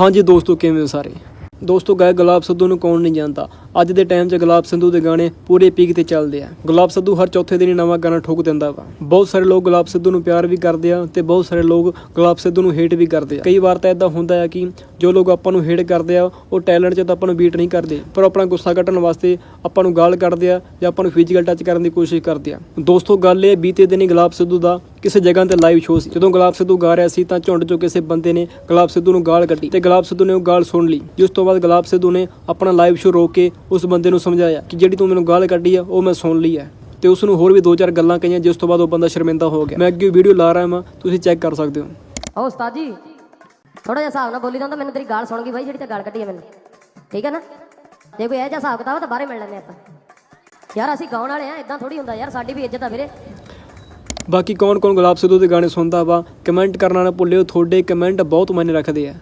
ਹਾਂਜੀ ਦੋਸਤੋ, ਕਿਵੇਂ ਹੋ ਸਾਰੇ? ਦੋਸਤੋ, ਗਾਇਕ ਗੁਲਾਬ ਸਿੱਧੂ ਨੂੰ ਕੌਣ ਨਹੀਂ ਜਾਣਦਾ? ਅੱਜ ਦੇ ਟਾਈਮ 'ਚ ਗੁਲਾਬ ਸਿੱਧੂ ਦੇ ਗਾਣੇ ਪੂਰੇ ਪੀਕ ਤੇ ਚੱਲਦੇ ਆ। ਗੁਲਾਬ ਸਿੱਧੂ ਹਰ ਚੌਥੇ ਦਿਨ ਨਵਾਂ ਗਾਣਾ ਠੋਕ ਦਿੰਦਾ ਵਾ। ਬਹੁਤ ਸਾਰੇ ਲੋਕ ਗੁਲਾਬ ਸਿੱਧੂ ਨੂੰ ਪਿਆਰ ਵੀ ਕਰਦੇ ਆ ਤੇ ਬਹੁਤ ਸਾਰੇ ਲੋਕ ਗੁਲਾਬ ਸਿੱਧੂ ਨੂੰ ਹੇਟ ਵੀ ਕਰਦੇ ਆ। ਕਈ ਵਾਰ ਤਾਂ ਇਦਾਂ ਹੁੰਦਾ ਆ ਕਿ ਜੋ ਲੋਕ ਆਪਾਂ ਨੂੰ ਹੇਟ ਕਰਦੇ ਆ, ਉਹ ਟੈਲੈਂਟ 'ਚ ਤਾਂ ਆਪਾਂ ਨੂੰ ਬੀਟ ਨਹੀਂ ਕਰਦੇ, ਪਰ ਆਪਣਾ ਗੁੱਸਾ ਕੱਢਣ ਵਾਸਤੇ ਆਪਾਂ ਨੂੰ ਗਾਲ ਕੱਢਦੇ ਆ ਜਾਂ ਆਪਾਂ ਨੂੰ ਫਿਜ਼ੀਕਲ ਟੱਚ ਕਰਨ ਦੀ ਕੋਸ਼ਿਸ਼ ਕਰਦੇ ਆ। ਦੋਸਤੋ, ਗੱਲ ਇਹ ਬੀਤੇ ਦਿਨੀ ਗੁਲਾਬ ਸਿੱਧੂ ਦਾ ਕਿਸੇ ਜਗ੍ਹਾ ਤੇ ਲਾਈਵ ਸ਼ੋਅ ਸੀ। ਜਦੋਂ ਗੁਲਾਬ ਸਿੱਧੂ ਗਾ ਰਿਹਾ ਸੀ ਤਾਂ ਝੁੰਡ ਚੋਂ ਕਿਸੇ ਬੰਦੇ ਨੇ ਗੁਲਾਬ ਸਿੱਧੂ ਨੂੰ ਗਾਲ ਕੱਢੀ ਤੇ ਗੁਲਾਬ ਸਿੱਧੂ ਨੇ ਉਹ ਗਾਲ ਸੁਣ ਲਈ। ਜਿਸ ਤੋਂ ਬਾਅਦ ਗੁਲਾਬ ਸਿੱਧੂ ਨੇ ਆਪਣਾ ਲਾਈਵ ਸ਼ੋਅ ਰੋਕ ਕੇ ਉਸ ਬੰਦੇ ਨੂੰ ਸਮਝਾਇਆ ਕਿ ਜਿਹੜੀ ਤੂੰ ਮੈਨੂੰ ਗਾਲ ਕੱਢੀ ਆ, ਉਹ ਮੈਂ ਸੁਣ ਲਈ ਹੈ ਤੇ ਉਸ ਨੂੰ ਹੋਰ ਵੀ ਦੋ ਚਾਰ ਗੱਲਾਂ ਕਹੀਆਂ, ਜਿਸ ਤੋਂ ਬਾਅਦ ਉਹ ਬੰਦਾ ਸ਼ਰਮਿੰਦਾ ਹੋ ਗਿਆ। ਮੈਂ ਅੱਗੇ ਵੀਡੀਓ ਲਾ ਰਿਹਾ ਹਾਂ ਤੁਸੀਂ ਚੈੱਕ ਕਰ ਸਕਦੇ ਹੋ। ਓ ਉਸਤਾਦ ਜੀ ਥੋੜਾ ਜਿਹਾ ਹਿਸਾਬ ਨਾਲ ਬੋਲੀ ਜਾਂਦਾ ਮੈਨੂੰ ਤੇਰੀ ਗਾਲ ਸੁਣ ਗਈ ਬਾਈ, ਜਿਹੜੀ ਤੇ ਗਾਲ ਕੱਢੀ ਹੈ ਮੈਨੂੰ। ਠੀਕ ਹੈ ਨਾ? ਜੇ ਕੋਈ ਇਹ ਜਿਹਾ ਹਿਸਾਬ ਕਿਤਾਬ ਤਾਂ ਬਾਹਰੇ ਮਿਲ ਲੈਂਦੇ ਆਪਾਂ। ਯਾਰ ਅਸੀਂ ਗਾਉਣ ਵਾਲੇ ਆ ਇਦਾਂ ਥੋੜੀ ਹੁੰਦਾ ਯਾਰ, ਸਾਡੀ ਵੀ ਇੱਜ਼ਤ ਆ ਵੀਰੇ। ਬਾਕੀ ਕੌਣ ਕੌਣ ਗੁਲਾਬ ਸਿੱਧੂ ਦੇ ਗਾਣੇ ਸੁਣਦਾ ਵਾ, ਕਮੈਂਟ ਕਰਨਾ ਨਾ ਭੁੱਲਿਓ, ਤੁਹਾਡੇ ਕਮੈਂਟ ਬਹੁਤ ਮਾਇਨੇ ਰੱਖਦੇ ਆ।